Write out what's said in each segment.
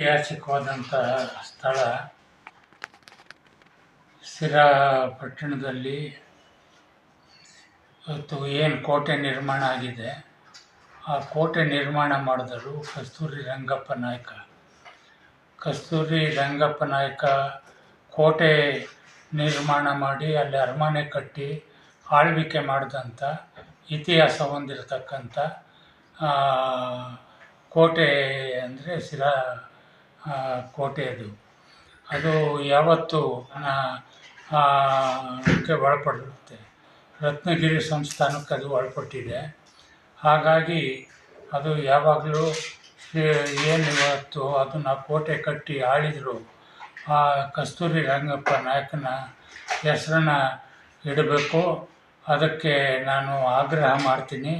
ಐತಿಹಾಸಿಕವಾದಂಥ ಸ್ಥಳ ಸಿರಾ ಪಟ್ಟಣದಲ್ಲಿ ಇವತ್ತು ಏನು ಕೋಟೆ ನಿರ್ಮಾಣ ಆಗಿದೆ. ಆ ಕೋಟೆ ನಿರ್ಮಾಣ ಮಾಡಿದರು ಕಸ್ತೂರಿ ರಂಗಪ್ಪ ನಾಯಕ. ಕಸ್ತೂರಿ ರಂಗಪ್ಪ ನಾಯಕ ಕೋಟೆ ನಿರ್ಮಾಣ ಮಾಡಿ ಅಲ್ಲಿ ಅರಮನೆ ಕಟ್ಟಿ ಆಳ್ವಿಕೆ ಮಾಡಿದಂಥ ಇತಿಹಾಸ ಹೊಂದಿರತಕ್ಕಂಥ ಕೋಟೆ ಅಂದರೆ ಸಿರಾ ಕೋಟೆ ಅದು ಯಾವತ್ತು ಕ್ಕೆ ಒಳಪಡಿರುತ್ತೆ ರತ್ನಗಿರಿ ಸಂಸ್ಥಾನಕ್ಕೆ ಅದು ಒಳಪಟ್ಟಿದೆ. ಹಾಗಾಗಿ ಅದು ಯಾವಾಗಲೂ ಏನು ಇವತ್ತು ಅದನ್ನು ಕೋಟೆ ಕಟ್ಟಿ ಆಳಿದರು, ಆ ಕಸ್ತೂರಿ ರಂಗಪ್ಪ ನಾಯಕನ ಹೆಸರನ್ನ ಇಡಬೇಕು. ಅದಕ್ಕೆ ನಾನು ಆಗ್ರಹ ಮಾಡ್ತೀನಿ.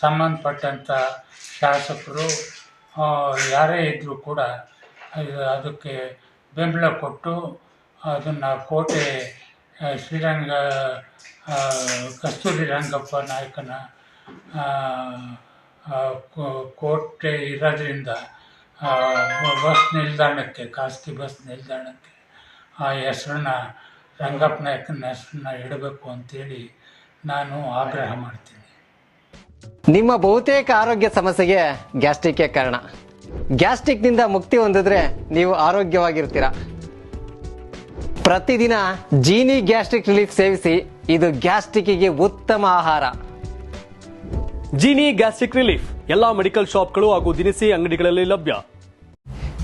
ಸಂಬಂಧಪಟ್ಟಂಥ ಶಾಸಕರು ಯಾರೇ ಇದ್ದರೂ ಕೂಡ ಅದು- ಅದಕ್ಕೆ ಬೆಂಬಲ ಕೊಟ್ಟು ಅದನ್ನು ಕೋಟೆ ಶ್ರೀರಂಗ ಕಸ್ತೂರಿ ರಂಗಪ್ಪ ನಾಯಕನ ಕೋಟೆ ಇರೋದ್ರಿಂದ ಬಸ್ ನಿಲ್ದಾಣಕ್ಕೆ, ಖಾಸಗಿ ಬಸ್ ನಿಲ್ದಾಣಕ್ಕೆ ಆ ಹೆಸರನ್ನ, ರಂಗಪ್ಪ ನಾಯಕನ ಹೆಸರನ್ನ ಇಡಬೇಕು ಅಂತೇಳಿ ನಾನು ಆಗ್ರಹ ಮಾಡ್ತೀನಿ. ನಿಮ್ಮ ಬಹುತೇಕ ಆರೋಗ್ಯ ಸಮಸ್ಯೆಗೆ ಗ್ಯಾಸ್ಟ್ರಿಕ್ ಕಾರಣ. ಗ್ಯಾಸ್ಟ್ರಿಕ್ನಿಂದ ಮುಕ್ತಿ ಹೊಂದಿದ್ರೆ ನೀವು ಆರೋಗ್ಯವಾಗಿರ್ತೀರ. ಪ್ರತಿದಿನ ಜೀನಿ ಗ್ಯಾಸ್ಟ್ರಿಕ್ ರಿಲೀಫ್ ಸೇವಿಸಿ ಇದು ಗ್ಯಾಸ್ಟ್ರಿಕ್ಗೆ ಉತ್ತಮ ಆಹಾರ. ಜೀನಿ ಗ್ಯಾಸ್ಟ್ರಿಕ್ ರಿಲೀಫ್ ಎಲ್ಲಾ ಮೆಡಿಕಲ್ ಶಾಪ್ಗಳು ಹಾಗೂ ದಿನಸಿ ಅಂಗಡಿಗಳಲ್ಲಿ ಲಭ್ಯ.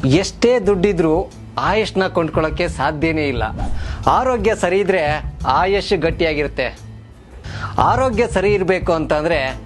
ಎಷ್ಟೇ ದುಡ್ಡಿದ್ರೂ ಆಯುಷ್ನ ಕೊಂಡ್ಕೊಳ್ಳೋಕೆ ಸಾಧ್ಯನೇ ಇಲ್ಲ. ಆರೋಗ್ಯ ಸರಿ ಇದ್ರೆ ಆಯುಷ್ ಗಟ್ಟಿಯಾಗಿರುತ್ತೆ. ಆರೋಗ್ಯ ಸರಿ ಇರಬೇಕು ಅಂತಂದ್ರೆ